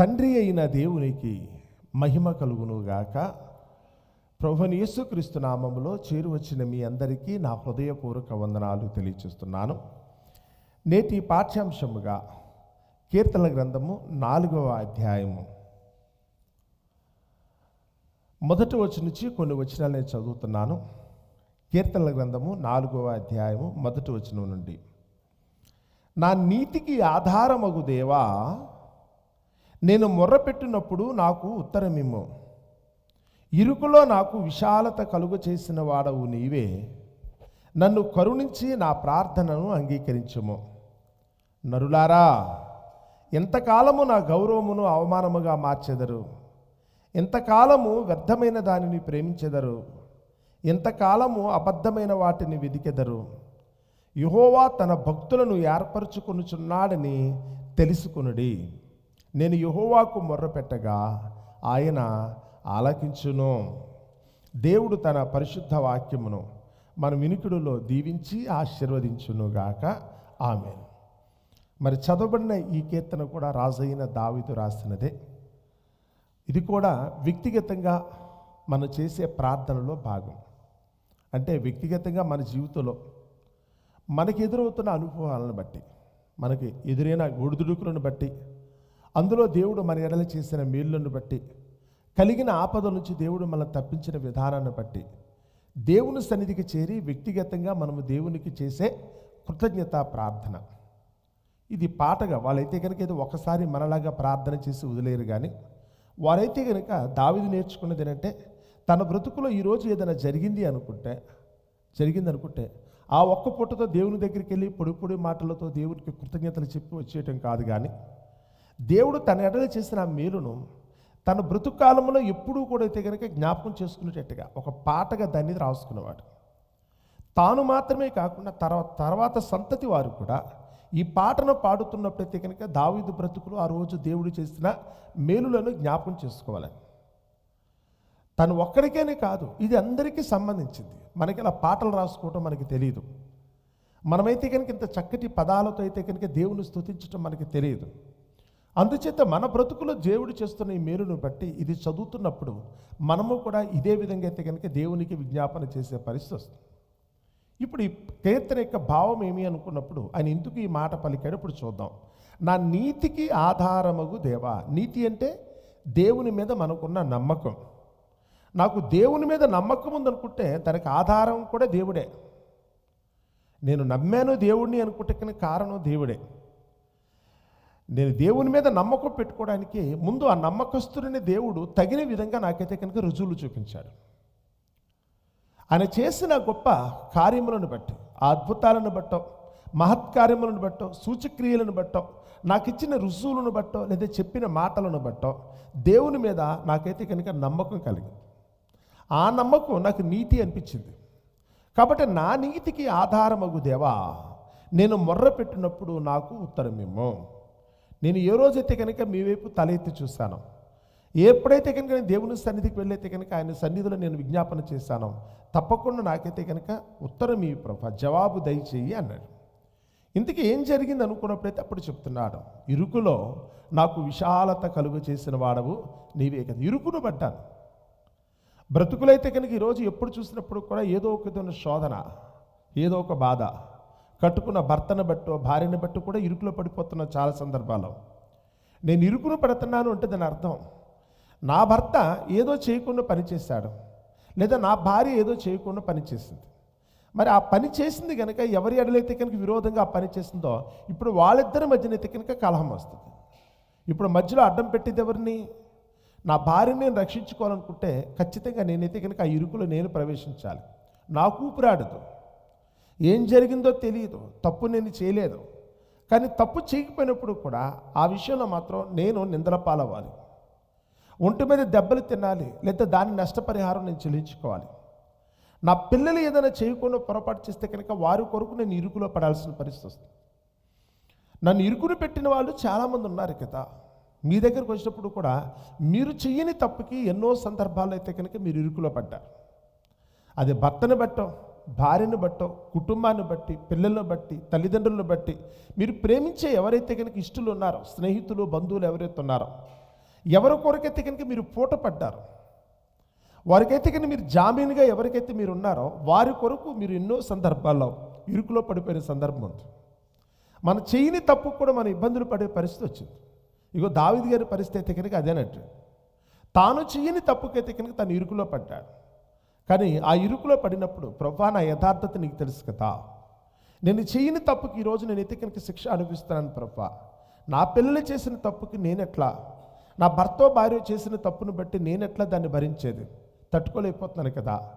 తండ్రి అయిన దేవునికి మహిమ కలుగునుగాక. ప్రభుని యేసుక్రీస్తు నామములో చేరువచ్చిన మీ అందరికీ నా హృదయపూర్వక వందనాలు తెలియచేస్తున్నాను. నేటి పాఠ్యాంశముగా కీర్తన గ్రంథము నాలుగవ అధ్యాయము. మొదటి వచ్చి నుంచి కొన్ని వచనాలు నేను చదువుతున్నాను. కీర్తనల గ్రంథము నాలుగవ అధ్యాయము మొదటి వచనం నుండి. నా నీతికి ఆధారమగు దేవా నేను మొర్రపెట్టినప్పుడు నాకు ఉత్తరమిమ్ము. ఇరుకులో నాకు విశాలత కలుగు చేసిన వాడవు నీవే. నన్ను కరుణించి నా ప్రార్థనను అంగీకరించుము. నరులారా ఎంతకాలము నా గౌరవమును అవమానముగా మార్చెదరు? ఎంతకాలము వ్యర్థమైన దానిని ప్రేమించెదరు? ఎంతకాలము అబద్ధమైన వాటిని వెదికెదరు? యుహోవా తన భక్తులను ఏర్పరచుకొనుచున్నాడని తెలుసుకునుడి. నేను యహోవాకు మొర్రపెట్టగా ఆయన ఆలకించును. దేవుడు తన పరిశుద్ధ వాక్యమును మన వినికిడులో దీవించి ఆశీర్వదించునుగాక ఆమె మరి చదవబడిన ఈ కీర్తన కూడా రాజైన దావిదు రాసినదే. ఇది కూడా వ్యక్తిగతంగా మనం చేసే ప్రార్థనలో భాగం. అంటే వ్యక్తిగతంగా మన జీవితంలో మనకి ఎదురవుతున్న అనుభవాలను బట్టి మనకి ఎదురైన ఒడిదుడుకులను బట్టి అందులో దేవుడు మన ఎడల చేసిన మేలులను బట్టి కలిగిన ఆపద నుంచి దేవుడు మనల్ని తప్పించిన విధానాన్ని బట్టి దేవుని సన్నిధికి చేరి వ్యక్తిగతంగా మనము దేవునికి చేసే కృతజ్ఞత ప్రార్థన. ఇది పాటగా వాళ్ళైతే కనుక ఏదో ఒకసారి మనలాగా ప్రార్థన చేసి వదిలేరు కానీ వారైతే కనుక దావిది నేర్చుకున్నది ఏంటంటే తన బ్రతుకులో ఈరోజు ఏదైనా జరిగింది అనుకుంటే జరిగింది అనుకుంటే ఆ ఒక్క పుట్టతో దేవుని దగ్గరికి వెళ్ళి పొడి పొడి మాటలతో దేవునికి కృతజ్ఞతలు చెప్పి వచ్చేయటం కాదు కానీ దేవుడు తన ఎడల చేసిన ఆ మేలును తన బ్రతుకాలంలో ఎప్పుడూ కూడా అయితే కనుక జ్ఞాపకం చేసుకునేటట్టుగా ఒక పాటగా దాన్ని రాసుకునేవాడు తాను మాత్రమే కాకుండా తర్వాత తర్వాత సంతతి వారు కూడా ఈ పాటను పాడుతున్నప్పుడైతే కనుక దావీదు బ్రతుకులు ఆ రోజు దేవుడు చేసిన మేలులను జ్ఞాపకం చేసుకోవాలని. తను ఒక్కడికేనే కాదు ఇది అందరికీ సంబంధించింది. మనకి ఇలా పాటలు రాసుకోవటం మనకి తెలియదు మనమైతే కనుక ఇంత చక్కటి పదాలతో అయితే కనుక దేవుని స్తుతించటం మనకి తెలియదు అందుచేత మన బ్రతుకులో దేవుడు చేస్తున్న ఈ మేలును బట్టి ఇది చదువుతున్నప్పుడు మనము కూడా ఇదే విధంగా అయితే కనుక దేవునికి విజ్ఞాపన చేసే పరిస్థితి వస్తుంది. ఇప్పుడు ఈ కీర్తన యొక్క భావం ఏమి అనుకున్నప్పుడు ఆయన ఎందుకు ఈ మాట పలికాడు? ఇప్పుడు చూద్దాం. నా నీతికి ఆధారమగు దేవా నీతి అంటే దేవుని మీద మనకున్న నమ్మకం. నాకు దేవుని మీద నమ్మకం ఉందనుకుంటే దానికి ఆధారం కూడా దేవుడే. నేను నమ్మాను దేవుడిని అనుకుంటే కనుక కారణం దేవుడే. నేను దేవుని మీద నమ్మకం పెట్టుకోవడానికి ముందు ఆ నమ్మకస్తుడిని దేవుడు తగిన విధంగా నాకైతే కనుక రుజువులు చూపించాడు. ఆయన చేసిన గొప్ప కార్యములను బట్టి ఆ అద్భుతాలను బట్టో మహత్కార్యములను బట్టో సూచక్రియలను బట్టో నాకు ఇచ్చిన రుజువులను బట్టో లేదా చెప్పిన మాటలను బట్టో దేవుని మీద నాకైతే కనుక నమ్మకం కలిగింది. ఆ నమ్మకం నాకు నీతి అనిపించింది. కాబట్టి నా నీతికి ఆధారమగు దేవా నేను మొర్ర పెట్టినప్పుడు నాకు ఉత్తరమేమో నేను ఏ రోజైతే కనుక మీ వైపు తల ఎత్తి ఎప్పుడైతే కనుక నేను దేవుని సన్నిధికి వెళ్ళైతే కనుక ఆయన సన్నిధిలో నేను విజ్ఞాపన చేశాను తప్పకుండా నాకైతే కనుక ఉత్తరం ఈ ప్రభ జవాబు దయచేయి అన్నాడు. ఇంతకీ ఏం జరిగింది అనుకున్నప్పుడైతే అప్పుడు చెప్తున్నాడు ఇరుకులో నాకు విశాలత కలుగు చేసిన వాడవు నీవే కదా ఇరుకును పడ్డాను బ్రతుకులైతే కనుక ఈరోజు ఎప్పుడు చూసినప్పుడు కూడా ఏదో ఒక శోధన ఏదో ఒక బాధ కట్టుకున్న భర్తను బట్టో భార్యను బట్టి కూడా ఇరుకులో పడిపోతున్న చాలా సందర్భాల్లో నేను ఇరుకును పడుతున్నాను అంటే దాని అర్థం నా భర్త ఏదో చేయకుండా పనిచేశాడు లేదా నా భార్య ఏదో చేయకుండా పనిచేసింది మరి ఆ పని చేసింది కనుక ఎవరి ఎడలైతే కనుక విరోధంగా ఆ పని చేసిందో ఇప్పుడు వాళ్ళిద్దరి మధ్యనైతే కనుక కలహం వస్తుంది. ఇప్పుడు మధ్యలో అడ్డం పెట్టేది ఎవరిని? నా భార్యని నేను రక్షించుకోవాలనుకుంటే ఖచ్చితంగా నేనైతే కనుక ఆ ఇరుకులో నేను ప్రవేశించాలి. నాకు ఊపిరాడదు ఏం జరిగిందో తెలియదు తప్పు నేను చేయలేదు. కానీ తప్పు చేయకపోయినప్పుడు కూడా ఆ విషయంలో మాత్రం నేను నిందల పాలవ్వాలి. ఒంటి మీద దెబ్బలు తినాలి లేదా దాని నష్టపరిహారం నేను చెల్లించుకోవాలి. నా పిల్లలు ఏదైనా చేయకుండా పొరపాటు చేస్తే కనుక వారి కొరకు నేను ఇరుకులో పడాల్సిన పరిస్థితి వస్తుంది. నన్ను ఇరుకును పెట్టిన వాళ్ళు చాలామంది ఉన్నారు కదా. మీ దగ్గరకు వచ్చినప్పుడు కూడా మీరు చెయ్యని తప్పుకి ఎన్నో సందర్భాలు అయితే కనుక మీరు ఇరుకులో పడ్డారు. అది భర్తను బట్టం భార్యను బట్టో కుటుంబాన్ని బట్టి పిల్లలను బట్టి తల్లిదండ్రులను బట్టి మీరు ప్రేమించే ఎవరైతే కనుక ఇష్టలు ఉన్నారో స్నేహితులు బంధువులు ఎవరైతే ఉన్నారో ఎవరి కొరకైతే కనుక మీరు పూట పడ్డారు వారికైతే కనుక మీరు జామీన్గా ఎవరికైతే మీరు ఉన్నారో వారి కొరకు మీరు ఎన్నో సందర్భాల్లో ఇరుకులో పడిపోయిన సందర్భం ఉంది. మన చేయని తప్పు కూడా మన ఇబ్బందులు పడే పరిస్థితి వచ్చింది. ఇగో దావిది గారి పరిస్థితి అయితే కనుక అదేనట్టు తాను చేయని తప్పుకైతే కనుక తను ఇరుకులో పడ్డాడు. కానీ ఆ ఇరుకులో పడినప్పుడు ప్రభా నా యథార్థత నీకు తెలుసు కదా. నేను చేయని తప్పుకి ఈరోజు నేను ఎతికనికి శిక్ష అనిపిస్తున్నాను ప్రభా నా పిల్లలు చేసిన తప్పుకి నేనెట్లా? నా భర్త భార్య చేసిన తప్పును బట్టి నేనెట్లా దాన్ని భరించేది? తట్టుకోలేకపోతున్నాను కదా.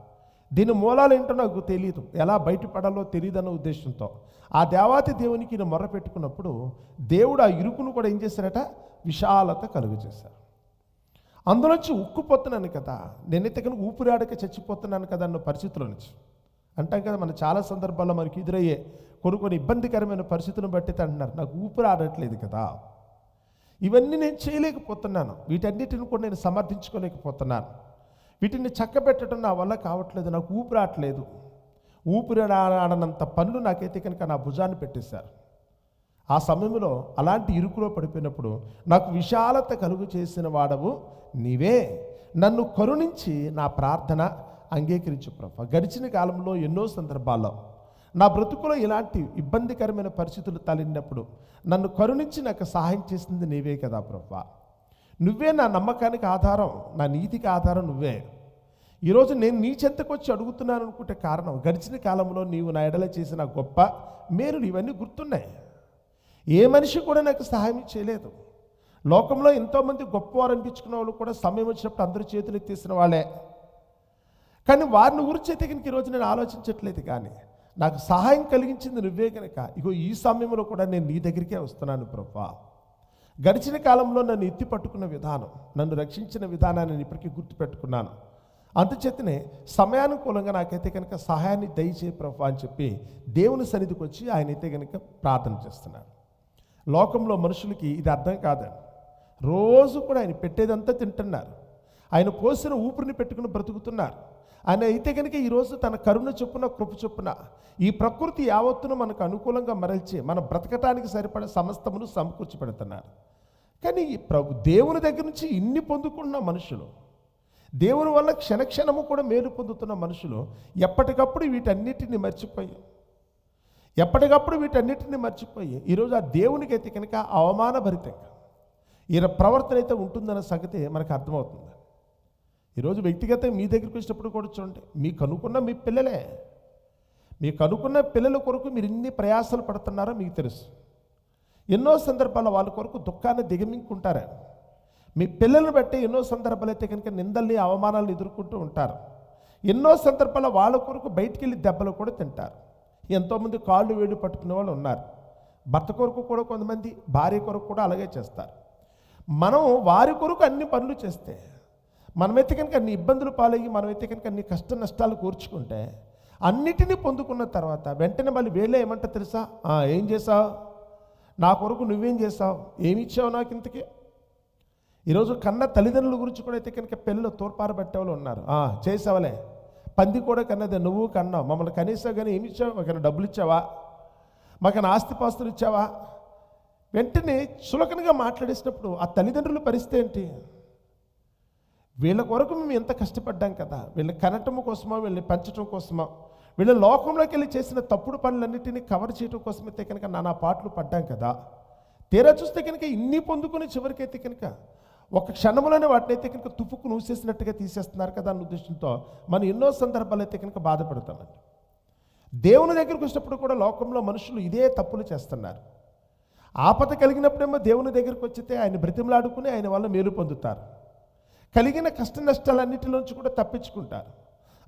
దీని మూలాలు ఏంటో నాకు తెలియదు ఎలా బయటపడాలో తెలియదన్న ఉద్దేశంతో. ఆ దేవాతి దేవునికి నేను మొర్ర పెట్టుకున్నప్పుడు దేవుడు ఆ ఇరుకును కూడా ఏం చేశారట? విశాలత కలుగు చేశారు అందులోంచి ఉక్కుపోతున్నాను కదా. నేనైతే కనుక ఊపిరాడక చచ్చిపోతున్నాను కదా అన్న పరిస్థితుల నుంచి. అంటాం కదా మన చాలా సందర్భాల్లో మనకి ఎదురయ్యే కొన్ని కొన్ని ఇబ్బందికరమైన పరిస్థితులను బట్టి అంటున్నారు. నాకు ఊపిరి ఆడట్లేదు కదా. ఇవన్నీ నేను చేయలేకపోతున్నాను. వీటన్నిటిని కూడా నేను సమర్థించుకోలేకపోతున్నాను. వీటిని చక్కబెట్టడం నా వల్ల కావట్లేదు. నాకు ఊపిరి ఊపిరి ఆడనంత పనులు నాకైతే కనుక నా భుజాన్ని పెట్టేశారు. ఆ సమయంలో అలాంటి ఇరుకులో పడిపోయినప్పుడు నాకు విశాలత కలుగు చేసిన వాడవు నీవే. నన్ను కరుణించి నా ప్రార్థన అంగీకరించు ప్రభ. గడిచిన కాలంలో ఎన్నో సందర్భాల్లో నా బ్రతుకులో ఇలాంటి ఇబ్బందికరమైన పరిస్థితులు తలినప్పుడు నన్ను కరుణించి నాకు సహాయం చేసింది నీవే కదా ప్రభా. నువ్వే నా నమ్మకానికి ఆధారం నా నీతికి ఆధారం నువ్వే. ఈరోజు నేను నీ చెంతకు వచ్చి అడుగుతున్నాను అనుకుంటే కారణం గడిచిన కాలంలో నీవు నా ఎడల చేసిన గొప్ప మేలు ఇవన్నీ గుర్తున్నాయి. ఏ మనిషి కూడా నాకు సహాయం చేయలేదు. లోకంలో ఎంతోమంది గొప్పవారు అనిపించుకున్న వాళ్ళు కూడా సమయం వచ్చినప్పుడు అందరూ చేతులు ఎత్తేసిన వాళ్ళే. కానీ వారిని గురించి అయితే కనుక ఈరోజు నేను ఆలోచించట్లేదు కానీ నాకు సహాయం కలిగించింది నువ్వే కనుక ఇగో ఈ సమయంలో కూడా నేను నీ దగ్గరికే వస్తున్నాను ప్రభా. గడిచిన కాలంలో నన్ను ఎత్తి పట్టుకున్న విధానం నన్ను రక్షించిన విధానాన్ని నేను ఇప్పటికీ గుర్తుపెట్టుకున్నాను. అందుచేతనే సమయానుకూలంగా నాకైతే కనుక సహాయాన్ని దయచే ప్రభా అని చెప్పి దేవుని సన్నిధికి వచ్చి ఆయన అయితే కనుక ప్రార్థన చేస్తున్నాను లోకంలో మనుషులకి ఇది అర్థం కాదండి. రోజు కూడా ఆయన పెట్టేదంతా తింటున్నారు. ఆయన పోసిన ఊపిరిని పెట్టుకుని బ్రతుకుతున్నారు. ఆయన అయితే కనుక ఈరోజు తన కరుణ చొప్పున కృప చొప్పున ఈ ప్రకృతి యావత్తును మనకు అనుకూలంగా మరల్చి మన బ్రతకటానికి సరిపడే సమస్తమును సమకూర్చి పెడుతున్నారు కానీ ఈ ప్రభు దేవుని దగ్గర నుంచి ఇన్ని పొందుకున్న మనుషులు దేవుని వల్ల క్షణక్షణము కూడా మేలు పొందుతున్న మనుషులు ఎప్పటికప్పుడు వీటన్నిటిని మర్చిపోయి ఎప్పటికప్పుడు వీటన్నిటిని మర్చిపోయి ఈరోజు ఆ దేవునికి అయితే కనుక అవమానభరితంగా ఈయన ప్రవర్తన అయితే ఉంటుందన్న సంగతి మనకు అర్థమవుతుంది. ఈరోజు వ్యక్తిగత మీ దగ్గరికి వచ్చినప్పుడు కూడా చూడండి మీకు అనుకున్న మీ పిల్లలే మీకు అనుకున్న పిల్లల కొరకు మీరు ఎన్ని ప్రయాసాలు పడుతున్నారో మీకు తెలుసు. ఎన్నో సందర్భాల వాళ్ళ కొరకు దుఃఖాన్ని దిగమింగుకుంటారు. మీ పిల్లలను బట్టి ఎన్నో సందర్భాలు అయితే కనుక నిందల్ని అవమానాలను ఎదుర్కొంటూ ఉంటారు. ఎన్నో సందర్భాల వాళ్ళ కొరకు బయటికి వెళ్ళి దెబ్బలు కూడా తింటారు. ఎంతోమంది కాళ్ళు వేడి పట్టుకునే వాళ్ళు ఉన్నారు. భర్త కొరకు కూడా కొంతమంది భార్య కొరకు కూడా అలాగే చేస్తారు. మనం వారి కొరకు అన్ని పనులు చేస్తే మనమైతే కనుక అన్ని ఇబ్బందులు పాలయ్యి మనమైతే కనుక అన్ని కష్ట నష్టాలు కూర్చుకుంటే అన్నిటినీ పొందుకున్న తర్వాత వెంటనే మళ్ళీ వేలే ఏమంటా తెలుసా? ఏం చేసావు నా కొరకు నువ్వేం చేసావు ఏమి ఇచ్చావు నాకు ఇంతకీ? ఈరోజు కన్న తల్లిదండ్రుల గురించి కూడా అయితే కనుక పిల్లలు తోడ్పారు వాళ్ళు ఉన్నారు. చేసావలే పంది కూడా కన్నది నువ్వు కన్నావు. మమ్మల్ని కనీసం కానీ ఏమి ఇచ్చావు? మాకైనా డబ్బులు ఇచ్చావా? మాకైనా ఆస్తిపాస్తులు ఇచ్చావా? వెంటనే చులకనగా మాట్లాడేసినప్పుడు ఆ తల్లిదండ్రుల పరిస్థితి ఏంటి? వీళ్ళ కొరకు మేము ఎంత కష్టపడ్డాం కదా. వీళ్ళని కనటం కోసమో వీళ్ళని పెంచడం కోసమో? వీళ్ళ లోకంలోకి వెళ్ళి చేసిన తప్పుడు పనులన్నిటినీ కవర్ చేయడం కోసమైతే కనుక నానా పాటలు పడ్డాం కదా. తీరా చూస్తే కనుక ఇన్ని పొందుకుని చివరికైతే కనుక ఒక క్షణంలోనే వాటిని అయితే కనుక తుప్పుకు నూసేసినట్టుగా తీసేస్తున్నారు కదా అన్న ఉద్దేశంతో మనం ఎన్నో సందర్భాలు అయితే కనుక బాధపడతామండి. దేవుని దగ్గరికి వచ్చినప్పుడు కూడా లోకంలో మనుషులు ఇదే తప్పులు చేస్తున్నారు. ఆపద కలిగినప్పుడేమో దేవుని దగ్గరికి వచ్చితే ఆయన బ్రతిమలాడుకుని ఆయన వల్ల మేలు పొందుతారు. కలిగిన కష్ట నష్టాలన్నిటిలోంచి కూడా తప్పించుకుంటారు.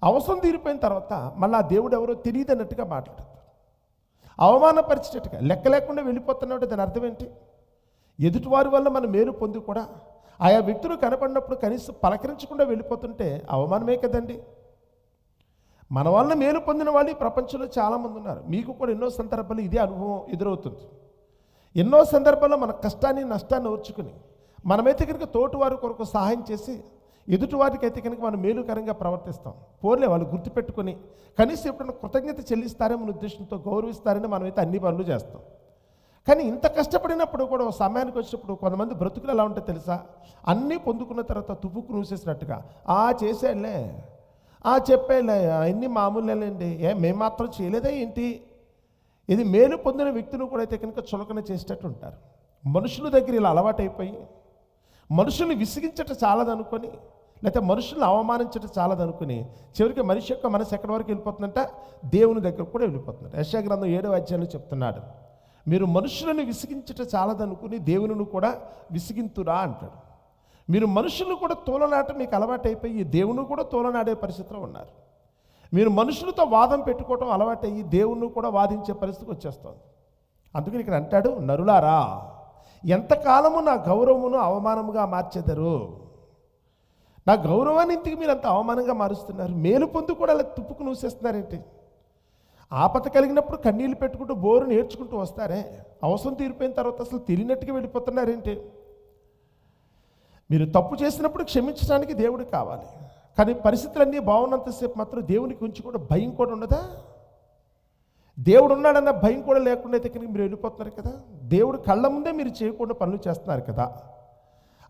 అవసరం తీరిపోయిన తర్వాత మళ్ళీ ఆ దేవుడు ఎవరో తెలియదు అన్నట్టుగా మాట్లాడతారు. అవమానపరిచేటట్టుగా లెక్క లేకుండా వెళ్ళిపోతున్నాడు దాని అర్థం ఏంటి? ఎదుటివారి వల్ల మనం మేలు పొంది కూడా ఆయా వ్యక్తులు కనపడినప్పుడు కనీసం పలకరించకుండా వెళ్ళిపోతుంటే అవమానమే కదండి. మన వల్ల మేలు పొందిన వాళ్ళు ఈ ప్రపంచంలో చాలామంది ఉన్నారు. మీకు కూడా ఎన్నో సందర్భాలు ఇదే అనుభవం ఎదురవుతుంది. ఎన్నో సందర్భాల్లో మన కష్టాన్ని నష్టాన్ని ఓర్చుకుని మనమైతే కనుక తోటి వారి కొరకు సహాయం చేసి ఎదుటి వారికి అయితే కనుక మనం మేలుకరంగా ప్రవర్తిస్తాం. పోర్లే వాళ్ళు గుర్తుపెట్టుకొని కనీసం ఎప్పుడైనా కృతజ్ఞత చెల్లిస్తారేమో ఉద్దేశంతో గౌరవిస్తారని మనమైతే అన్ని పనులు చేస్తాం. కానీ ఇంత కష్టపడినప్పుడు కూడా ఒక సమయానికి వచ్చినప్పుడు కొంతమంది బ్రతుకులు ఎలా ఉంటాయి తెలుసా? అన్నీ పొందుకున్న తర్వాత తుప్పుకు నూసేసినట్టుగా. ఆ చేసేలే ఆ చెప్పేలే అన్నీ మామూలేండి ఏ మేము మాత్రం చేయలేదా ఏంటి? ఇది మేలు పొందిన వ్యక్తిని కూడా అయితే కనుక చులకన చేసేటట్టు ఉంటారు. మనుషుల దగ్గర ఇలా అలవాటైపోయి మనుషుల్ని విసిగించట చాలదనుకొని లేకపోతే మనుషుల్ని అవమానించట చాలదనుకుని చివరికి మనిషి యొక్క మనసు ఎక్కడి వరకు వెళ్ళిపోతుందంట? దేవుని దగ్గర కూడా వెళ్ళిపోతున్నాడు యశాగ్రంథం ఏడో ఏడవ అధ్యాయంలో చెప్తున్నాడు. మీరు మనుషులను విసిగించట చాలదనుకుని దేవుని కూడా విసిగింతురా అంటాడు. మీరు మనుషులను కూడా తోలనాట మీకు అలవాటైపోయి దేవుని కూడా తోలనాడే పరిస్థితిలో ఉన్నారు. మీరు మనుషులతో వాదం పెట్టుకోవటం అలవాటయ్యి దేవుణ్ణి కూడా వాదించే పరిస్థితికి వచ్చేస్తుంది. అందుకని ఇక్కడ అంటాడు నరులారా ఎంతకాలము నా గౌరవమును అవమానముగా మార్చెదరు? నా గౌరవాన్ని ఇంటికి మీరు అంత అవమానంగా మారుస్తున్నారు. మేలు పొందు కూడా అలా తుప్పుకు నూసేస్తున్నారేంటి? ఆపత కలిగినప్పుడు కన్నీళ్ళు పెట్టుకుంటూ బోరు నేర్చుకుంటూ వస్తారే? అవసరం తీరిపోయిన తర్వాత అసలు తెలియనట్టుగా వెళ్ళిపోతున్నారేంటి? మీరు తప్పు చేసినప్పుడు క్షమించడానికి దేవుడు కావాలి. కానీ పరిస్థితులన్నీ బాగున్నంతసేపు మాత్రం దేవునికి ఉంచి కూడా భయం కూడా ఉండదా? దేవుడు ఉన్నాడన్న భయం కూడా లేకుండా అయితే మీరు వెళ్ళిపోతున్నారు కదా? దేవుడు కళ్ళ ముందే మీరు చేయకుండా పనులు చేస్తున్నారు కదా?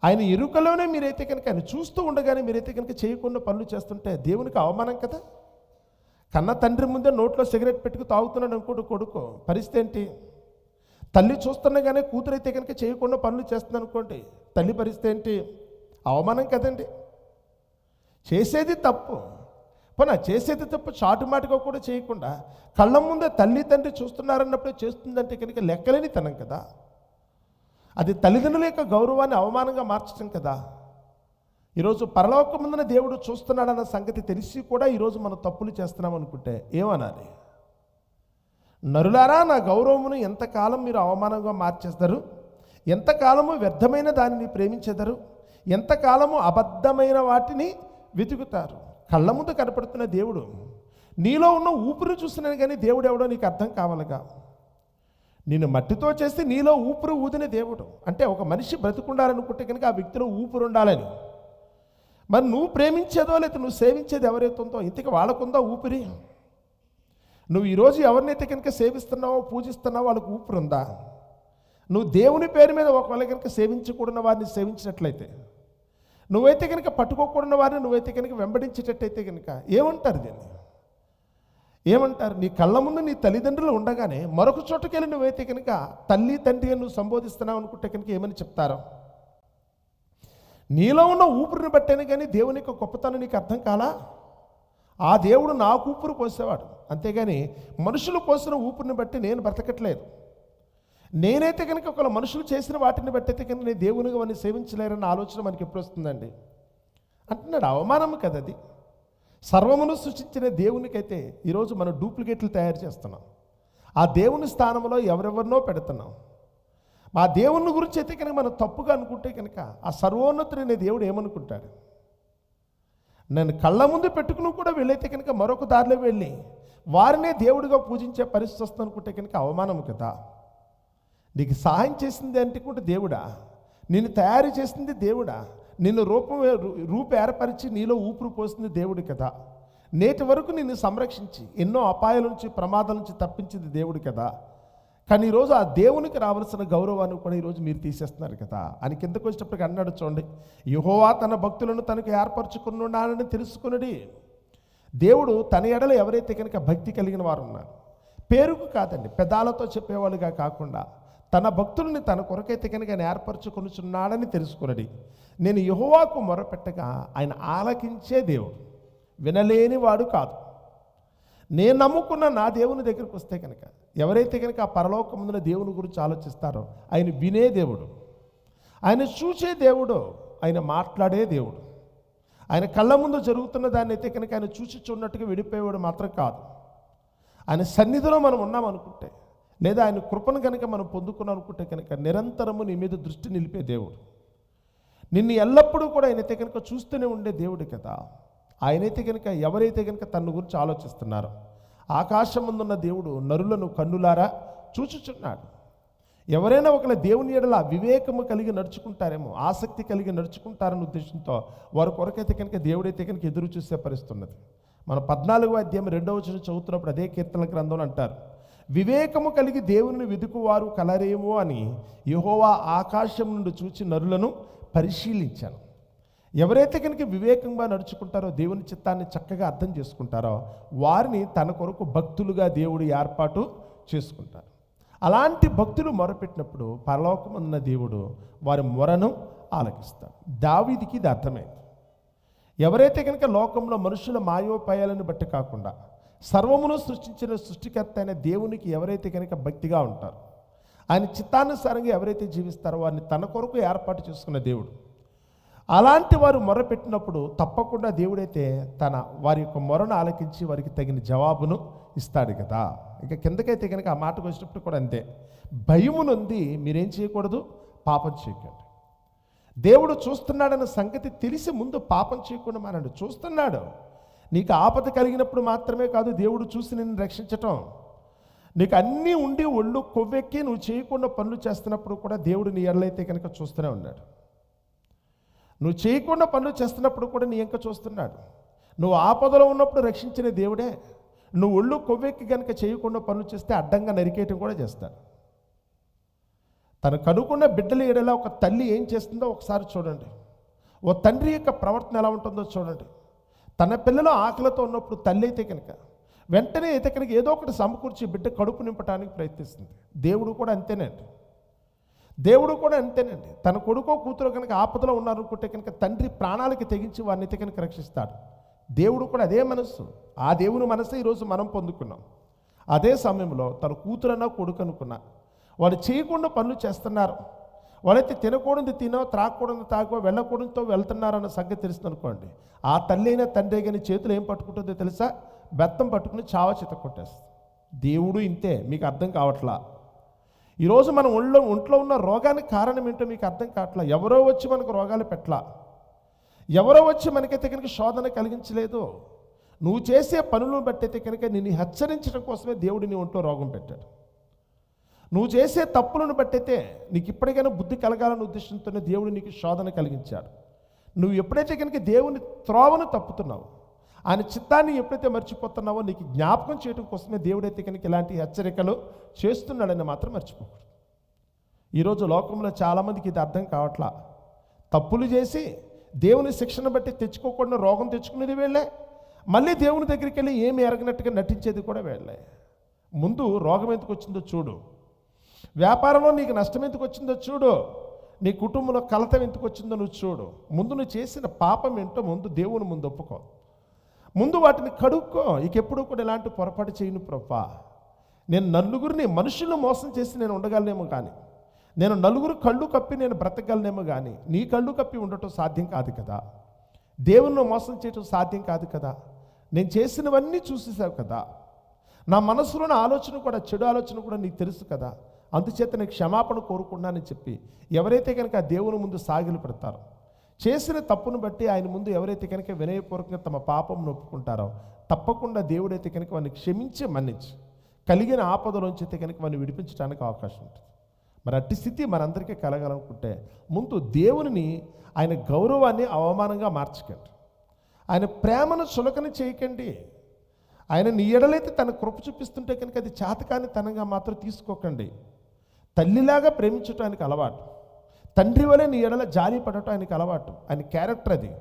ఆయన ఎరుకలోనే మీరైతే కనుక ఆయన చూస్తూ ఉండగానే మీరైతే కనుక చేయకుండా పనులు చేస్తుంటే దేవునికి అవమానం కదా? కన్న తండ్రి ముందే నోట్లో సిగరెట్ పెట్టుకు తాగుతున్నాడు అనుకోడు కొడుకు. పరిస్థితి ఏంటి? తల్లి చూస్తుండగానే కానీ కూతురైతే కనుక చేయకుండా పనులు చేస్తుంది అనుకోండి. తల్లి పరిస్థితి ఏంటి? అవమానం కదండి. చేసేది తప్పు. పోనా చేసేది తప్పు చాటుమాటుగా కూడా చేయకుండా కళ్ళ ముందే తల్లి తండ్రి చూస్తున్నారన్నప్పుడే చేస్తుందంటే కనుక లెక్కలేని తనం కదా. అది తల్లిదండ్రుల యొక్క గౌరవాన్ని అవమానంగా మార్చడం కదా. ఈరోజు పరలోకముందున దేవుడు చూస్తున్నాడన్న సంగతి తెలిసి కూడా ఈరోజు మనం తప్పులు చేస్తున్నాం అనుకుంటే ఏమనాలి? నరులారా నా గౌరవమును ఎంతకాలం మీరు అవమానంగా మార్చేస్తారు? ఎంతకాలము వ్యర్థమైన దానిని ప్రేమించెదరు? ఎంతకాలము అబద్ధమైన వాటిని వెతుకుతారు? కళ్ళ ముందు కనపడుతున్న దేవుడు నీలో ఉన్న ఊపిరి చూస్తున్నాను కానీ దేవుడు ఎవడో నీకు అర్థం కావాలిగా? నిన్ను మట్టితో చేస్తే నీలో ఊపిరి ఊదిన దేవుడు అంటే ఒక మనిషి బ్రతుకుండాలనుకుంటే కనుక ఆ వ్యక్తిలో ఊపిరి ఉండాలని. మరి నువ్వు ప్రేమించేదో లేదా నువ్వు సేవించేది ఎవరైతే ఉందో ఇంతకు వాళ్ళకుందో ఊపిరి? నువ్వు ఈరోజు ఎవరినైతే కనుక సేవిస్తున్నావో పూజిస్తున్నావో వాళ్ళకు ఊపిరి ఉందా నువ్వు దేవుని పేరు మీద ఒకవేళ కనుక సేవించకూడని వారిని సేవించినట్లయితే నువ్వైతే కనుక పట్టుకోకూడని వారిని నువ్వైతే కనుక వెంబడించేటట్టయితే కనుక ఏమంటారు దీన్ని? ఏమంటారు? నీ కళ్ళ ముందు నీ తల్లిదండ్రులు ఉండగానే మరొక చోటుకెళ్ళి నువ్వైతే కనుక తల్లి తండ్రి నువ్వు సంబోధిస్తున్నావు అనుకుంటే కనుక ఏమని చెప్తారో? నీలో ఉన్న ఊపిరిని బట్టేనే కానీ దేవుని యొక్క గొప్పతనం నీకు అర్థం కాలా? ఆ దేవుడు నాకు ఊపిరి పోసేవాడు. అంతేగాని మనుషులు పోసిన ఊపిరిని బట్టి నేను బ్రతకట్లేదు. నేనైతే కనుక ఒకవేళ మనుషులు చేసిన వాటిని బట్టి అయితే కనుక నేను దేవునిగా వాడిని సేవించలేరన్న ఆలోచన మనకి ఎప్పుడు వస్తుందండి? అంటున్నాడు అవమానం కదా అది. సర్వమును సృష్టించిన దేవునికైతే ఈరోజు మనం డూప్లికేట్లు తయారు చేస్తున్నాం. ఆ దేవుని స్థానంలో ఎవరెవరినో పెడుతున్నాం. మా దేవుని గురించి అయితే కనుక మనం తప్పుగా అనుకుంటే కనుక ఆ సర్వోన్నతుడైన దేవుడు ఏమనుకుంటాడు? నేను కళ్ళ ముందు పెట్టుకుని కూడా వెళ్ళైతే కనుక మరొక దారిలో వెళ్ళి వారినే దేవుడిగా పూజించే పరిస్థితి వస్తుంది అనుకుంటే కనుక అవమానం కదా. నీకు సహాయం చేసింది అంటే దేవుడా? నిన్ను తయారు చేసింది దేవుడా? నిన్ను రూపం రూపు ఏర్పరిచి నీలో ఊపిరి పోసింది దేవుడు కదా. నేటి వరకు నిన్ను సంరక్షించి ఎన్నో అపాయాల నుంచి ప్రమాదాల నుంచి తప్పించింది దేవుడు కదా. కానీ ఈరోజు ఆ దేవునికి రావాల్సిన గౌరవాన్ని కూడా ఈరోజు మీరు తీసేస్తున్నారు కదా. అని కిందకు వచ్చినప్పటికి అన్నాడు చూడండి యుహోవా తన భక్తులను తనకు ఏర్పరచుకున్నాడని తెలుసుకున్నది దేవుడు తన ఎడల ఎవరైతే కనుక భక్తి కలిగిన వారు ఉన్నారు పేరుకు కాదండి పెదాలతో చెప్పేవాళ్ళుగా కాకుండా తన భక్తుల్ని తన కొరకైతే కనుక ఆయన ఏర్పరచుకొనుచున్నాడని తెలుసుకున్నది నేను యహోవాకు మొరపెట్టగా ఆయన ఆలకించే దేవుడు వినలేని వాడు కాదు. నేను నమ్ముకున్న నా దేవుని దగ్గరికి వస్తే కనుక ఎవరైతే కనుక ఆ పరలోకముందున దేవుని గురించి ఆలోచిస్తారో ఆయన వినే దేవుడు. ఆయన చూసే దేవుడు ఆయన మాట్లాడే దేవుడు. ఆయన కళ్ళ ముందు జరుగుతున్న దాన్ని అయితే కనుక ఆయన చూసి చూడనట్టుగా విడిపోయేవాడు మాత్రం కాదు. ఆయన సన్నిధిలో మనం ఉన్నాం అనుకుంటే లేదా ఆయన కృపను కనుక మనం పొందుకున్నాం అనుకుంటే కనుక నిరంతరము నీ మీద దృష్టి నిలిపే దేవుడు. నిన్ను ఎల్లప్పుడూ కూడా ఆయన అయితే కనుక చూస్తూనే ఉండే దేవుడు కదా. ఆయనైతే కనుక ఎవరైతే కనుక తన గురించి ఆలోచిస్తున్నారో ఆకాశం ముందున్న దేవుడు నరులను కన్నులారా చూచుచున్నాడు. ఎవరైనా ఒకళ్ళ దేవుని ఎడల వివేకము కలిగి నడుచుకుంటారేమో ఆసక్తి కలిగి నడుచుకుంటారన్న ఉద్దేశంతో వారి కొరకైతే కనుక దేవుడైతే కనుక ఎదురు చూసే పరిస్థితున్నది మన పద్నాలుగో అధ్యాయం రెండవ వచనం చదువుతున్నప్పుడు అదే కీర్తన గ్రంథంలో అంటారు వివేకము కలిగి దేవుని వెదుకువారు కలరేమో అని యహోవా ఆకాశం నుండి చూచి నరులను పరిశీలించాను. ఎవరైతే కనుక వివేకంగా నడుచుకుంటారో దేవుని చిత్తాన్ని చక్కగా అర్థం చేసుకుంటారో వారిని తన కొరకు భక్తులుగా దేవుడు ఏర్పాటు చేసుకుంటారు. అలాంటి భక్తులు మొరపెట్టినప్పుడు పరలోకమున్న దేవుడు వారి మొరను ఆలకిస్తాడు. దావీదికి ఇది అర్థమైంది. ఎవరైతే కనుక లోకంలో మనుషుల మాయోపాయాలను బట్టి కాకుండా సర్వమును సృష్టించిన సృష్టికర్త అయిన దేవునికి ఎవరైతే కనుక భక్తిగా ఉంటారో ఆయన చిత్తానుసారంగా ఎవరైతే జీవిస్తారో వారిని తన కొరకు ఏర్పాటు చేసుకున్న దేవుడు. అలాంటి వారు మొరపెట్టినప్పుడు తప్పకుండా దేవుడైతే తన వారి యొక్క మొరను ఆలకించి వారికి తగిన జవాబును ఇస్తాడు కదా. ఇక కిందకైతే కనుక ఆ మాటకు వచ్చినప్పుడు కూడా అంతే. భయమునుంది మీరేం చేయకూడదు? పాపం చేయకండి. దేవుడు చూస్తున్నాడన్న సంగతి తెలిసి ముందు పాపం చేయకుండా మానండి చూస్తున్నాడు. నీకు ఆపద కలిగినప్పుడు మాత్రమే కాదు దేవుడు చూసి నిన్ను రక్షించటం. నీకు అన్నీ ఉండి ఒళ్ళు కొవ్వెక్కి నువ్వు చేయకుండా పనులు చేస్తున్నప్పుడు కూడా దేవుడు నీ ఎడలైతే కనుక చూస్తూనే ఉన్నాడు. నువ్వు చేయకుండా పనులు చేస్తున్నప్పుడు కూడా నీ ఎంక చూస్తున్నాడు. నువ్వు ఆపదలో ఉన్నప్పుడు రక్షించిన దేవుడే. నువ్వు ఒళ్ళు కొవ్వెక్కి కనుక చేయకుండా పనులు చేస్తే అడ్డంగా నరికేయటం కూడా చేస్తాడు. తను కనుక్కున్న బిడ్డలు ఎడలా ఒక తల్లి ఏం చేస్తుందో ఒకసారి చూడండి. ఓ తండ్రి యొక్క ప్రవర్తన ఎలా ఉంటుందో చూడండి. తన పిల్లలు ఆకలితో ఉన్నప్పుడు తల్లి అయితే కనుక వెంటనే అయితే కనుక ఏదో ఒకటి సమకూర్చి బిడ్డ కడుపు నింపడానికి ప్రయత్నిస్తుంది. దేవుడు కూడా అంతేనండి. దేవుడు కూడా అంతేనండి. తన కొడుకో కూతురు కనుక ఆపదలో ఉన్నారనుకుంటే కనుక తండ్రి ప్రాణాలకి తెగించి వారిని అయితే కనుక రక్షిస్తాడు. దేవుడు కూడా అదే మనస్సు. ఆ దేవుని మనసు ఈరోజు మనం పొందుకున్నాం. అదే సమయంలో తన కూతురన్నా కొడుకు అనుకున్నా వాళ్ళు చేయకుండా పనులు చేస్తున్నారు. వాళ్ళైతే తినకూడదు తినో త్రాకూడదు తాగో వెళ్ళకూడదుతో వెళ్తున్నారన్న సంగతి తెలుస్తుంది అనుకోండి. ఆ తల్లి అయినా తండ్రి కానీ చేతులు ఏం పట్టుకుంటుందో తెలుసా? బెత్తం పట్టుకుని చావ చిత కొట్టేస్తుంది. దేవుడు ఇంతే మీకు అర్థం కావట్లా? ఈరోజు మన ఒళ్ళో ఒంట్లో ఉన్న రోగానికి కారణం ఏంటో మీకు అర్థం కావట్లా? ఎవరో వచ్చి మనకు రోగాలు పెట్టలా? ఎవరో వచ్చి మనకైతే కనుక శోధన కలిగించలేదు? నువ్వు చేసే పనులను బట్టయితే కనుక నిన్ను హెచ్చరించడం కోసమే దేవుడు నీ ఒంట్లో రోగం పెట్టాడు. నువ్వు చేసే తప్పులను బట్టయితే నీకు ఇప్పటికైనా బుద్ధి కలగాలన్న ఉద్దేశంతోనే దేవుడు నీకు శోధన కలిగించాడు. నువ్వు ఎప్పుడైతే కనుక దేవుని త్రోవను తప్పుతున్నావు ఆయన చిత్తాన్ని ఎప్పుడైతే మర్చిపోతున్నావో నీకు జ్ఞాపకం చేయడం కోసమే దేవుడైతే కనుక ఇలాంటి హెచ్చరికలు చేస్తున్నాడని మాత్రం మర్చిపోకూడదు. ఈరోజు లోకంలో చాలామందికి ఇది అర్థం కావట్లా. తప్పులు చేసి దేవుని శిక్షణ బట్టి తెచ్చుకోకుండా రోగం తెచ్చుకునేది వీళ్ళే. మళ్ళీ దేవుని దగ్గరికి వెళ్ళి ఏమి ఎరగనట్టుగా నటించేది కూడా వీళ్ళే. ముందు రోగం ఎందుకు వచ్చిందో చూడు. వ్యాపారంలో నీకు నష్టం ఎందుకు వచ్చిందో చూడు. నీ కుటుంబంలో కలతం ఎందుకు వచ్చిందో నువ్వు చూడు. ముందు నువ్వు చేసిన పాపం ఏంటో ముందు దేవుని ముందు ఒప్పుకో. ముందు వాటిని కడుక్కో. ఇక ఎప్పుడు కూడా ఇలాంటి పొరపాటు చేయను ప్రభా. నేను నలుగురిని మనుషులను మోసం చేసి నేను ఉండగలనేమో కానీ నేను నలుగురు కళ్ళు కప్పి నేను బ్రతకగలనేమో కానీ నీ కళ్ళు కప్పి ఉండటం సాధ్యం కాదు కదా. దేవుణ్ణి మోసం చేయటం సాధ్యం కాదు కదా. నేను చేసినవన్నీ చూసేసావు కదా. నా మనసులో నా ఆలోచన కూడా చెడు ఆలోచన కూడా నీకు తెలుసు కదా. అందుచేత నేను క్షమాపణ కోరుకున్నానని చెప్పి ఎవరైతే కనుక ఆ దేవుని ముందు సాగిలు పెడతారో చేసిన తప్పును బట్టి ఆయన ముందు ఎవరైతే కనుక వినయపూర్వకంగా తమ పాపం ఒప్పుకుంటారో తప్పకుండా దేవుడైతే కనుక వారిని క్షమించి మన్నించి. కలిగిన ఆపదలోంచి అయితే కనుక వారిని విడిపించడానికి అవకాశం ఉంటుంది. మరి అట్టి స్థితి మనందరికీ కలగాలనుకుంటే ముందు దేవునిని ఆయన గౌరవాన్ని అవమానంగా మార్చకండి. ఆయన ప్రేమను చులకన చేయకండి. ఆయన నీ ఎడలైతే తన కృప చూపిస్తుంటే కనుక అది చాతకాని తనంగా మాత్రం తీసుకోకండి. తల్లిలాగా ప్రేమించటానికి అలవాటు. తండ్రి వలె నీ ఎడల జాలి పడటం ఆయనకి అలవాటు ఆయన క్యారెక్టర్ అది.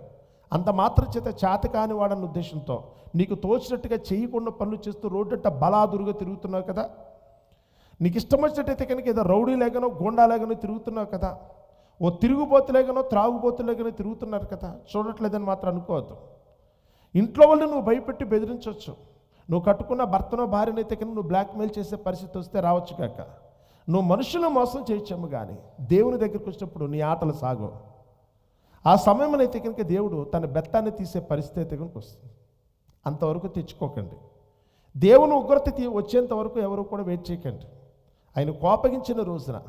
అంత మాత్రం చేత చేతకాని వాడన్న ఉద్దేశంతో నీకు తోచినట్టుగా చేయకుండా పనులు చేస్తూ రోడ్డట్ట బలాదురుగా తిరుగుతున్నావు కదా? నీకు ఇష్టం వచ్చినట్టయితే కనుక ఏదో రౌడీ లేకనో గోండా లేకనో తిరుగుతున్నావు కదా? ఓ తిరుగుబోతులేగనో త్రాగుబోతులేగనో తిరుగుతున్నారు కదా? చూడట్లేదని మాత్రం అనుకోవద్దు. ఇంట్లో వాళ్ళు నువ్వు భయపెట్టి బెదిరించవచ్చు. నువ్వు కట్టుకున్న భర్తనో భార్యనైతే కనుక నువ్వు బ్లాక్మెయిల్ చేసే పరిస్థితి వస్తే రావచ్చు కాక. నువ్వు మనుషులను మోసం చేయొచ్చాము కానీ దేవుని దగ్గరికి వచ్చినప్పుడు నీ ఆటలు సాగవు ఆ సమయంలో అయితే కనుక దేవుడు తన బెత్తాన్ని తీసే పరిస్థితి కనుక వస్తుంది. అంతవరకు తెచ్చుకోకండి. దేవుని ఉగ్రత తీ వచ్చేంత వరకు ఎవరు కూడా వెయిట్ చేయకండి. ఆయన కోపగించిన రోజున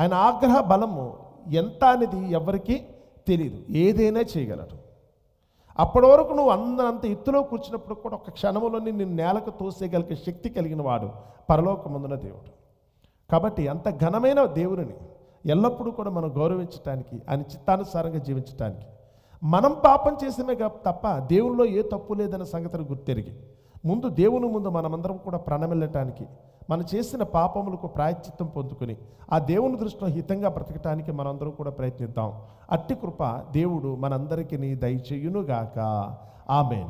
ఆయన ఆగ్రహ బలము ఎంత అనేది ఎవరికీ తెలియదు ఏదైనా చేయగలడు. అప్పటి వరకు నువ్వు అందరంత ఎత్తులో కూర్చున్నప్పుడు కూడా ఒక క్షణంలోనే నిన్ను నేలకు తోసేయగలిగే శక్తి కలిగిన వాడు పరలోకమందున దేవుడు. కాబట్టి అంత ఘనమైన దేవుడిని ఎల్లప్పుడూ కూడా మనం గౌరవించటానికి ఆయన చిత్తానుసారంగా జీవించటానికి. మనం పాపం చేసినమే తప్ప దేవుల్లో ఏ తప్పు లేదన్న సంగతిని గుర్తెరిగి ముందు దేవుని ముందు మనమందరం కూడా ప్రణమిల్లటానికి మనం చేసిన పాపములకు ప్రాయశ్చిత్తం పొందుకుని ఆ దేవుని దృష్టిలో హితంగా బ్రతకటానికి మనందరం కూడా ప్రయత్నిద్దాం. అట్టి కృప దేవుడు మనందరికీ దయచేయునుగాక. ఆమెన్.